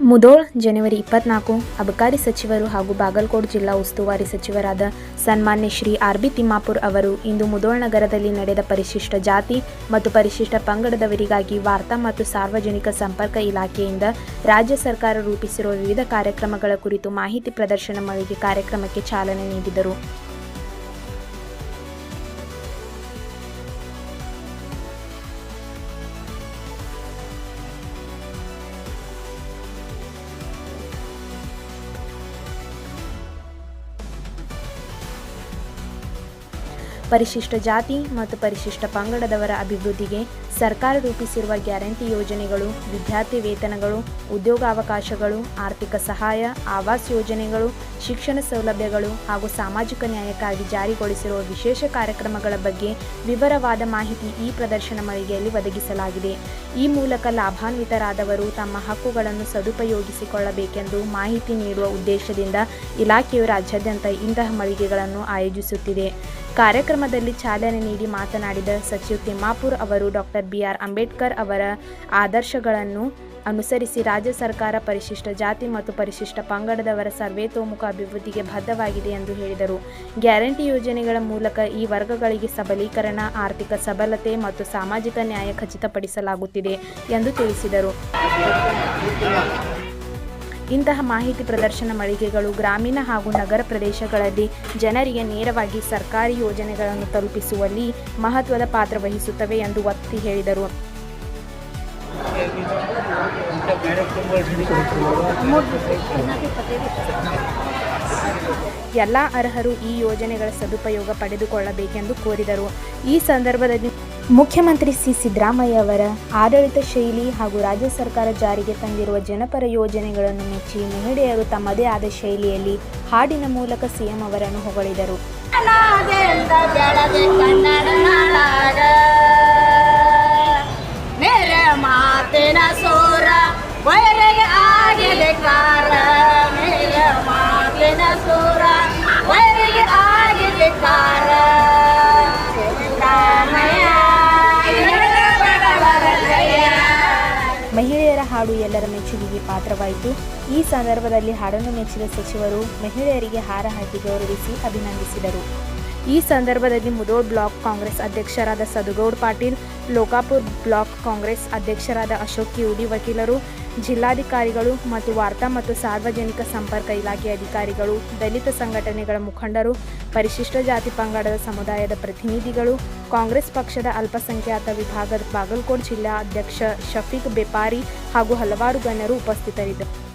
ಮುದೋಳ್ ಜನವರಿ ಇಪ್ಪತ್ನಾಲ್ಕು, ಅಬಕಾರಿ ಸಚಿವರು ಹಾಗೂ ಬಾಗಲಕೋಟ್ ಜಿಲ್ಲಾ ಉಸ್ತುವಾರಿ ಸಚಿವರಾದ ಸನ್ಮಾನ್ಯ ಶ್ರೀ ಆರ್ ಬಿ ತಿಮ್ಮಾಪುರ್ ಅವರು ಇಂದು ಮುದೋಳ್ ನಗರದಲ್ಲಿ ನಡೆದ ಪರಿಶಿಷ್ಟ ಜಾತಿ ಮತ್ತು ಪರಿಶಿಷ್ಟ ಪಂಗಡದವರಿಗಾಗಿ ವಾರ್ತಾ ಮತ್ತು ಸಾರ್ವಜನಿಕ ಸಂಪರ್ಕ ಇಲಾಖೆಯಿಂದ ರಾಜ್ಯ ಸರ್ಕಾರ ರೂಪಿಸಿರುವ ವಿವಿಧ ಕಾರ್ಯಕ್ರಮಗಳ ಕುರಿತು ಮಾಹಿತಿ ಪ್ರದರ್ಶನ ಮಳಿಗೆ ಕಾರ್ಯಕ್ರಮಕ್ಕೆ ಚಾಲನೆ ನೀಡಿದರು. ಪರಿಶಿಷ್ಟ ಜಾತಿ ಮತ್ತು ಪರಿಶಿಷ್ಟ ಪಂಗಡದವರ ಅಭಿವೃದ್ಧಿಗೆ ಸರ್ಕಾರ ರೂಪಿಸಿರುವ ಗ್ಯಾರಂಟಿ ಯೋಜನೆಗಳು, ವಿದ್ಯಾರ್ಥಿ ವೇತನಗಳು, ಉದ್ಯೋಗಾವಕಾಶಗಳು, ಆರ್ಥಿಕ ಸಹಾಯ, ಆವಾಸ್ ಯೋಜನೆಗಳು, ಶಿಕ್ಷಣ ಸೌಲಭ್ಯಗಳು ಹಾಗೂ ಸಾಮಾಜಿಕ ನ್ಯಾಯಕ್ಕಾಗಿ ಜಾರಿಗೊಳಿಸಿರುವ ವಿಶೇಷ ಕಾರ್ಯಕ್ರಮಗಳ ಬಗ್ಗೆ ವಿವರವಾದ ಮಾಹಿತಿ ಈ ಪ್ರದರ್ಶನ ಮಳಿಗೆಯಲ್ಲಿ ಒದಗಿಸಲಾಗಿದೆ. ಈ ಮೂಲಕ ಲಾಭಾನ್ವಿತರಾದವರು ತಮ್ಮ ಹಕ್ಕುಗಳನ್ನು ಸದುಪಯೋಗಿಸಿಕೊಳ್ಳಬೇಕೆಂದು ಮಾಹಿತಿ ನೀಡುವ ಉದ್ದೇಶದಿಂದ ಇಲಾಖೆಯು ರಾಜ್ಯಾದ್ಯಂತ ಇಂತಹ ಮಳಿಗೆಗಳನ್ನು ಆಯೋಜಿಸುತ್ತಿದೆ. ಕಾರ್ಯಕ್ರಮದಲ್ಲಿ ಚಾಲನೆ ನೀಡಿ ಮಾತನಾಡಿದ ಸಚಿವ ತಿಮ್ಮಾಪುರ್ ಅವರು ಡಾಕ್ಟರ್ ಬಿ ಆರ್ ಅಂಬೇಡ್ಕರ್ ಅವರ ಆದರ್ಶಗಳನ್ನು ಅನುಸರಿಸಿ ರಾಜ್ಯ ಸರ್ಕಾರ ಪರಿಶಿಷ್ಟ ಜಾತಿ ಮತ್ತು ಪರಿಶಿಷ್ಟ ಪಂಗಡದವರ ಸರ್ವೇತೋಮುಖ ಅಭಿವೃದ್ಧಿಗೆ ಬದ್ಧವಾಗಿದೆ ಎಂದು ಹೇಳಿದರು. ಗ್ಯಾರಂಟಿ ಯೋಜನೆಗಳ ಮೂಲಕ ಈ ವರ್ಗಗಳಿಗೆ ಸಬಲೀಕರಣ, ಆರ್ಥಿಕ ಸಬಲತೆ ಮತ್ತು ಸಾಮಾಜಿಕ ನ್ಯಾಯ ಖಚಿತಪಡಿಸಲಾಗುತ್ತಿದೆ ಎಂದು ತಿಳಿಸಿದರು. ಇಂತಹ ಮಾಹಿತಿ ಪ್ರದರ್ಶನ ಮಳಿಗೆಗಳು ಗ್ರಾಮೀಣ ಹಾಗೂ ನಗರ ಪ್ರದೇಶಗಳಲ್ಲಿ ಜನರಿಗೆ ನೇರವಾಗಿ ಸರ್ಕಾರಿ ಯೋಜನೆಗಳನ್ನು ತಲುಪಿಸುವಲ್ಲಿ ಮಹತ್ವದ ಪಾತ್ರ ವಹಿಸುತ್ತವೆ ಎಂದು ಒತ್ತಿ ಹೇಳಿದರು. ಎಲ್ಲ ಅರ್ಹರು ಈ ಯೋಜನೆಗಳ ಸದುಪಯೋಗ ಪಡೆದುಕೊಳ್ಳಬೇಕೆಂದು ಕೋರಿದರು. ಈ ಸಂದರ್ಭದಲ್ಲಿ ಮುಖ್ಯಮಂತ್ರಿ ಸಿ ಸಿದ್ದರಾಮಯ್ಯ ಅವರ ಆಡಳಿತ ಶೈಲಿ ಹಾಗೂ ರಾಜ್ಯ ಸರ್ಕಾರ ಜಾರಿಗೆ ತಂದಿರುವ ಜನಪರ ಯೋಜನೆಗಳನ್ನು ಮೆಚ್ಚಿ ಮಹಿಳೆಯರು ತಮ್ಮದೇ ಆದ ಶೈಲಿಯಲ್ಲಿ ಹಾಡಿನ ಮೂಲಕ ಸಿಎಂ ಅವರನ್ನು ಹೊಗಳಿದರು. ಹಾಡು ಎಲ್ಲರ ಮೆಚ್ಚುಗೆಗೆ ಪಾತ್ರವಾಯಿತು. ಈ ಸಂದರ್ಭದಲ್ಲಿ ಹಾಡನ್ನು ಮೆಚ್ಚಿದ ಸಚಿವರು ಮಹಿಳೆಯರಿಗೆ ಹಾರ ಹಾಕಿ ಗೌರವಿಸಿ ಅಭಿನಂದಿಸಿದರು. ಈ ಸಂದರ್ಭದಲ್ಲಿ ಮುದೋಳ್ ಬ್ಲಾಕ್ ಕಾಂಗ್ರೆಸ್ ಅಧ್ಯಕ್ಷರಾದ ಸದುಗೌಡ್ ಪಾಟೀಲ್, ಲೋಕಾಪುರ್ ಬ್ಲಾಕ್ ಕಾಂಗ್ರೆಸ್ ಅಧ್ಯಕ್ಷರಾದ ಅಶೋಕ್ ಕಿವುಡಿ ವಕೀಲರು, ಜಿಲ್ಲಾಧಿಕಾರಿಗಳು ಮತ್ತು ವಾರ್ತಾ ಮತ್ತು ಸಾರ್ವಜನಿಕ ಸಂಪರ್ಕ ಇಲಾಖೆ ಅಧಿಕಾರಿಗಳು, ದಲಿತ ಸಂಘಟನೆಗಳ ಮುಖಂಡರು, ಪರಿಶಿಷ್ಟ ಜಾತಿ ಪಂಗಡದ ಸಮುದಾಯದ ಪ್ರತಿನಿಧಿಗಳು, ಕಾಂಗ್ರೆಸ್ ಪಕ್ಷದ ಅಲ್ಪಸಂಖ್ಯಾತ ವಿಭಾಗದ ಬಾಗಲಕೋಟ್ ಜಿಲ್ಲಾ ಅಧ್ಯಕ್ಷ ಶಫೀಕ್ ಬೆಪಾರಿ ಹಾಗೂ ಹಲವಾರು ಗಣ್ಯರು ಉಪಸ್ಥಿತರಿದ್ದರು.